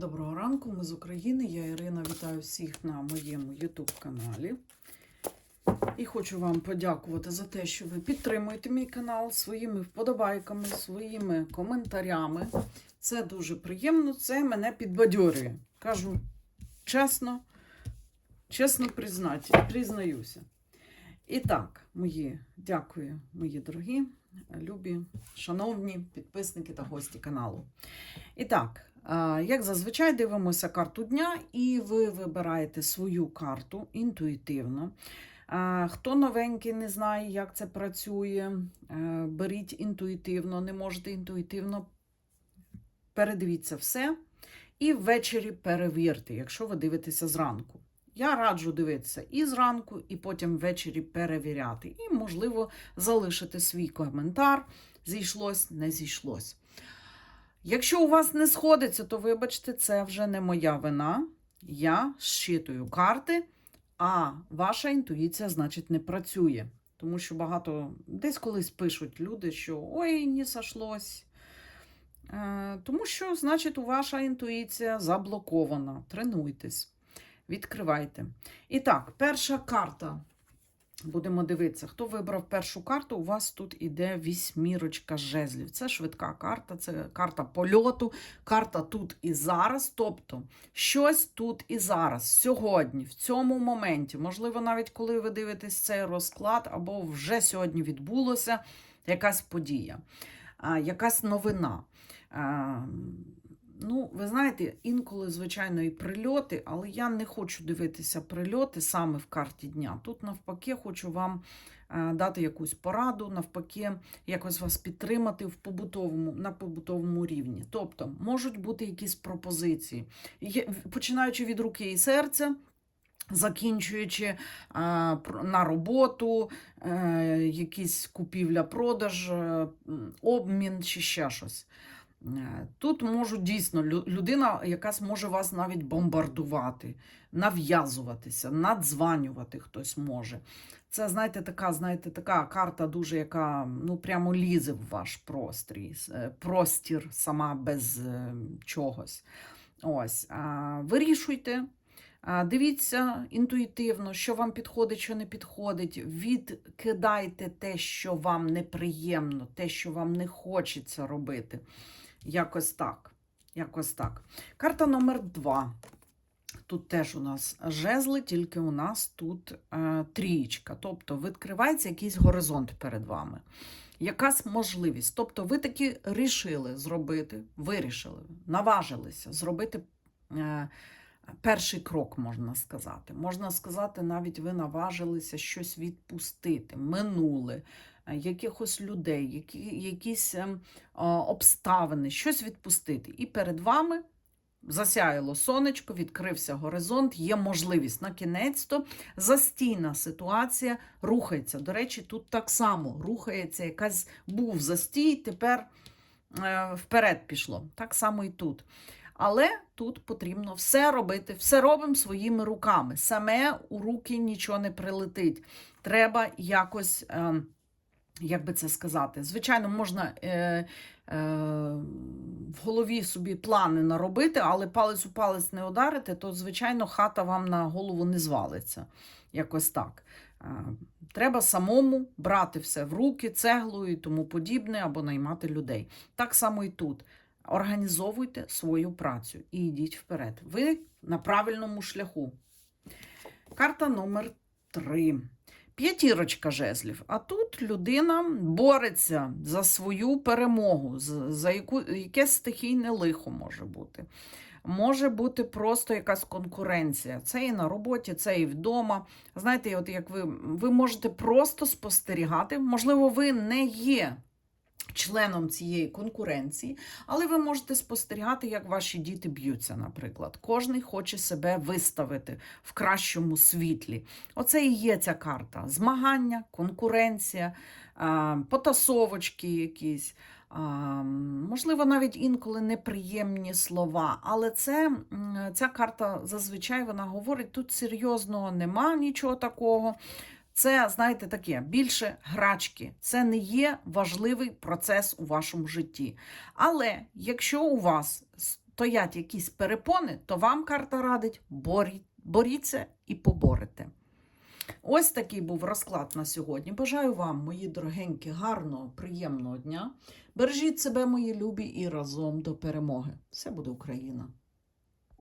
Доброго ранку, ми з України. Я Ірина вітаю всіх на моєму YouTube каналі. І хочу вам подякувати за те, що ви підтримуєте мій канал своїми вподобайками, своїми коментарями. Це дуже приємно, це мене підбадьорює. Кажу чесно, чесно признаюся. І так, мої дякую, мої дорогі, любі, шановні підписники та гості каналу. І так, як зазвичай дивимося карту дня, і ви вибираєте свою карту інтуїтивно. Хто новенький не знає, як це працює, е, беріть інтуїтивно, не можете інтуїтивно, передивіться все. І ввечері перевірте, якщо ви дивитеся зранку. Я раджу дивитися і зранку, і потім ввечері перевіряти. І, можливо, залишити свій коментар. Зійшлось, не зійшлось. Якщо у вас не сходиться, то вибачте, це вже не моя вина. Я щитую карти, а ваша інтуїція, значить, не працює. Тому що багато десь колись пишуть люди, що ой, не сошлось. Е, Тому що, значить, у ваша інтуїція заблокована. Тренуйтесь, відкривайте. І так, перша карта. Будемо дивитися, хто вибрав першу карту, у вас тут іде вісьмірочка жезлів. Це швидка карта, це карта польоту, карта тут і зараз. Тобто щось тут і зараз, сьогодні, в цьому моменті. Можливо, навіть коли ви дивитесь цей розклад, або вже сьогодні відбулося якась подія, якась новина. А, Ну, ви знаєте, інколи, звичайно, і прильоти, але я не хочу дивитися прильоти саме в карті дня. Тут, навпаки, хочу вам е, дати якусь пораду, навпаки, якось вас підтримати в побутовому, на побутовому рівні. Тобто, можуть бути якісь пропозиції, починаючи від руки і серця. Закінчуючи е, на роботу, е, якісь купівля-продаж, обмін чи ще щось. Е, Тут можуть дійсно людина якась може вас навіть бомбардувати, нав'язуватися, надзванювати хтось може. Це, знаєте, така, знаєте, така карта дуже, яка ну, прямо лізе в ваш прострій, е, простір сама без е, чогось. Ось, вирішуйте. Дивіться інтуїтивно, що вам підходить, що не підходить. Відкидайте те, що вам неприємно, те, що вам не хочеться робити. Якось так. Якось так. Карта номер два. Тут теж у нас жезли, тільки у нас тут е, трієчка. Тобто відкривається якийсь горизонт перед вами. Якась можливість. Тобто, ви таки рішили зробити, вирішили, наважилися зробити е, перший крок, можна сказати. Можна сказати, навіть ви наважилися щось відпустити, минуле, якихось людей, які, якісь ем, а, обставини, щось відпустити. І перед вами засяяло сонечко, відкрився горизонт, є можливість на кінець-то застійна ситуація рухається. До речі, тут так само рухається, якась був застій, тепер е, вперед пішло. Так само і тут. Але тут потрібно все робити, все робимо своїми руками. Саме у руки нічого не прилетить. Треба якось. Е, як би це сказати? Звичайно, можна е, е, в голові собі плани наробити, але палець у палець не ударити, то, звичайно, хата вам на голову не звалиться. Якось так. Е, треба самому брати все в руки, цеглою і тому подібне, або наймати людей. Так само і тут. Організовуйте свою працю і йдіть вперед. Ви на правильному шляху. Карта номер три. П'ятірочка жезлів. А тут людина бореться за свою перемогу, за яку, якесь стихійне лихо може бути. Може бути просто якась конкуренція. Це і на роботі, це і вдома. Знаєте, от як ви, ви можете просто спостерігати, можливо, ви не є членом цієї конкуренції, але ви можете спостерігати, як ваші діти б'ються, наприклад. Кожний хоче себе виставити в кращому світлі. Оце і є ця карта: змагання, конкуренція, потасовочки якісь. Можливо, навіть інколи неприємні слова, але це, ця карта зазвичай вона говорить, тут серйозного нема нічого такого. Це, знаєте, таке більше грачки. Це не є важливий процес у вашому житті. Але якщо у вас стоять якісь перепони, то вам карта радить борі, боріться і поборете. Ось такий був розклад на сьогодні. Бажаю вам, мої дорогенькі, гарного, приємного дня. Бережіть себе, мої любі, і разом до перемоги. Все буде Україна!